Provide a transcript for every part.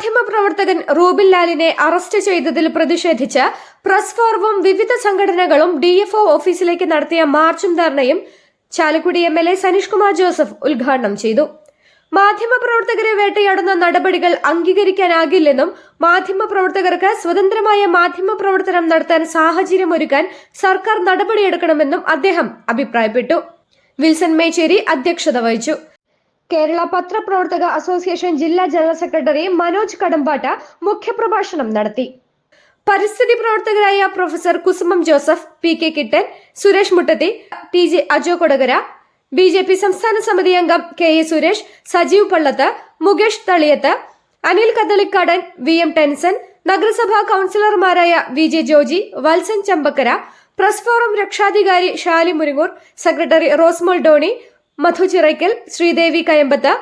മാധ്യമപ്രവർത്തകൻ Rubin ലാലിനെ arrest ചെയ്തതിൽ പ്രതിഷേധിച്ച് പ്രസ് ഫോറവും വിവിധ സംഘടനകളും ഡി ഡിഎഫ്ഒ ഓഫീസിലേക്ക് നടത്തിയ മാർച്ചും ധർണയും Chalakudy M L A Saneesh Kumar Joseph ഉദ്ഘാടനം ചെയ്തു. മാധ്യമപ്രവർത്തകരെ വേട്ടയാടുന്ന നടപടികൾ അംഗീകരിക്കാനാകില്ലെന്നും മാധ്യമപ്രവർത്തകർക്ക് സ്വതന്ത്രമായ മാധ്യമപ്രവർത്തനം നടത്താൻ സാഹചര്യമൊരുക്കാൻ സർക്കാർ നടപടിയെടുക്കണമെന്നും അദ്ദേഹം അഭിപ്രായപ്പെട്ടു. വിൽസൺ മേച്ചേരി അധ്യക്ഷത വഹിച്ചു. കേരള പത്രപ്രവർത്തക അസോസിയേഷൻ ജില്ലാ ജനറൽ സെക്രട്ടറി മനോജ് കടമ്പാട്ട മുഖ്യപ്രഭാഷണം നടത്തി. പരിസ്ഥിതി പ്രവർത്തകരായ professor Kusumam Joseph P K Kittan Suresh Muttathi T J Ajo Kodakara B J P സംസ്ഥാന സമിതി അംഗം K A Suresh Sajeev Pallath Mukesh Thaliyath Anil Kadalikkadan V M Tenson നഗരസഭാ കൗൺസിലർമാരായ V J Joji Valsan Chambakkara press forum രക്ഷാധികാരി Shali Muringoor secretary Rosemol Doni Madhu Chirakkal Sreedevi Kayambath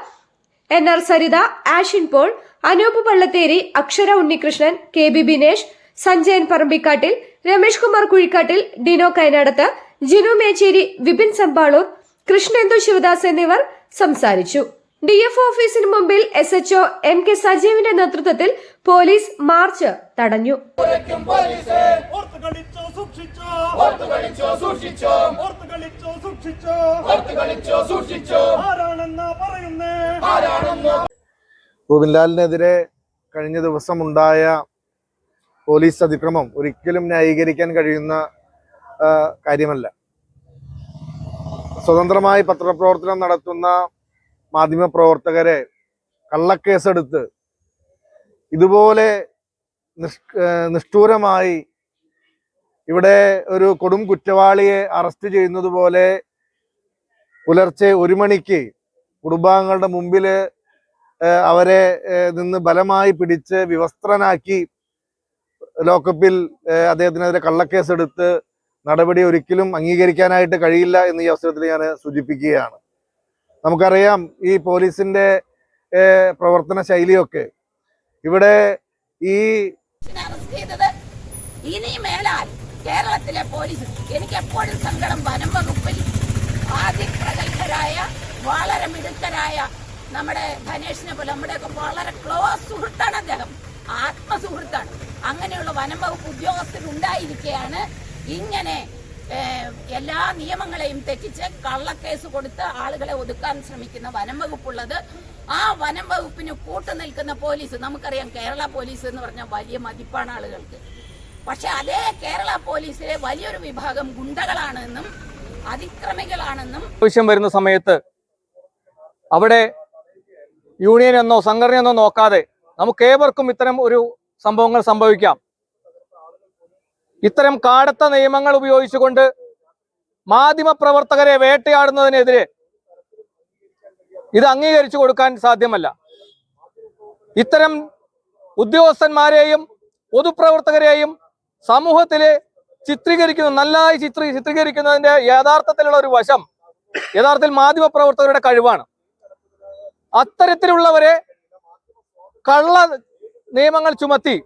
N R Saritha Ashin Paul Anoop Pallatheri Akshara Unnikrishnan K B Binesh Sanjayan Parambikkattil Ramesh Kumar Kuzhikkattil Dino Kainadath Jinu Mecheri Vipin Sampaloor Krishnendu Sivadas എന്നിവർ സംസാരിച്ചു. D F ഓഫീസിന് മുമ്പിൽ S H O M K സജീവിന്റെ നേതൃത്വത്തിൽ police March തടഞ്ഞു. സൂക്ഷിച്ചോ. സൂക്ഷിച്ചോ? കളിച്ചോ സൂക്ഷിച്ചോ? ആരാണെന്നാ പറയുന്നേ? ആരാണെന്നോ? ഗോവിന്ദാലിനെതിരെ കഴിഞ്ഞ ദിവസം ഉണ്ടായ പോലീസ് അതിക്രമം ഒരിക്കലും ന്യായീകരിക്കാൻ കഴിയുന്ന കാര്യമല്ല. സ്വതന്ത്രമായി പത്രപ്രവർത്തനം നടത്തുന്ന മാധ്യമപ്രവർത്തകരെ കള്ളക്കേസെടുത്ത് ഇതുപോലെ നിഷ് നിഷ്ഠൂരമായി ഇവിടെ ഒരു കൊടും കുറ്റവാളിയെ അറസ്റ്റ് ചെയ്യുന്നത് പോലെ പുലർച്ചെ ഒരു മണിക്ക് കുടുംബാംഗങ്ങളുടെ മുമ്പിൽ അവരെ നിന്ന് ബലമായി പിടിച്ച് വിവസ്ത്രനാക്കി ലോക്കപ്പിൽ അദ്ദേഹത്തിനെതിരെ കള്ളക്കേസ് എടുത്ത് നടപടി ഒരിക്കലും അംഗീകരിക്കാനായിട്ട് കഴിയില്ല എന്ന് ഈ അവസരത്തിൽ ഞാൻ സൂചിപ്പിക്കുകയാണ്. നമുക്കറിയാം ഈ പോലീസിന്റെ പ്രവർത്തന ശൈലിയൊക്കെ ഇവിടെ ഈ കേരളത്തിലെ പോലീസ് എനിക്ക് എപ്പോഴും സങ്കടം വനം വകുപ്പിൽ ആദ്യപ്രഗത്ഭരായ വളരെ മിടുക്കരായ നമ്മുടെ ധനേഷിനെ പോലെ നമ്മുടെയൊക്കെ വളരെ ക്ലോസ് സുഹൃത്താണ് അദ്ദേഹം. ആത്മസുഹൃത്താണ്. അങ്ങനെയുള്ള വനം വകുപ്പ് ഉദ്യോഗസ്ഥരുണ്ടായിരിക്കെയാണ് ഇങ്ങനെ എല്ലാ നിയമങ്ങളെയും തെറ്റിച്ച് കള്ളക്കേസ് കൊടുത്ത് ആളുകളെ ഒതുക്കാൻ ശ്രമിക്കുന്ന വനം വകുപ്പുള്ളത്. ആ വനം വകുപ്പിന് കൂട്ടു നിൽക്കുന്ന പോലീസ് നമുക്കറിയാം കേരള പോലീസ് എന്ന് പറഞ്ഞാൽ വലിയ മതിപ്പാണ് ആളുകൾക്ക് പക്ഷെ അതേ കേരള പോലീസിലെ വലിയൊരു വിഭാഗം ഗുണ്ടകളാണെന്നും അതിക്രമികളാണെന്നും ആവശ്യം വരുന്ന സമയത്ത് അവിടെ യൂണിയൻ എന്നോ സംഘടന എന്നോ നോക്കാതെ നമുക്ക് ഏവർക്കും ഇത്തരം ഒരു സംഭവങ്ങൾ സംഭവിക്കാം. ഇത്തരം കാടത്ത നിയമങ്ങൾ ഉപയോഗിച്ചുകൊണ്ട് മാധ്യമ പ്രവർത്തകരെ വേട്ടയാടുന്നതിനെതിരെ ഇത് അംഗീകരിച്ചു കൊടുക്കാൻ സാധ്യമല്ല. ഇത്തരം ഉദ്യോഗസ്ഥന്മാരെയും പൊതുപ്രവർത്തകരെയും സമൂഹത്തിലെ ചിത്രീകരിക്കുന്ന നല്ലതായി ചിത്രീ ചിത്രീകരിക്കുന്നതിന്റെ യഥാർത്ഥത്തിലുള്ള ഒരു വശം യഥാർത്ഥത്തിൽ മാധ്യമ പ്രവർത്തകരുടെ കഴിവാണ്. അത്തരത്തിലുള്ളവരെ കള്ള നിയമങ്ങൾ ചുമത്തി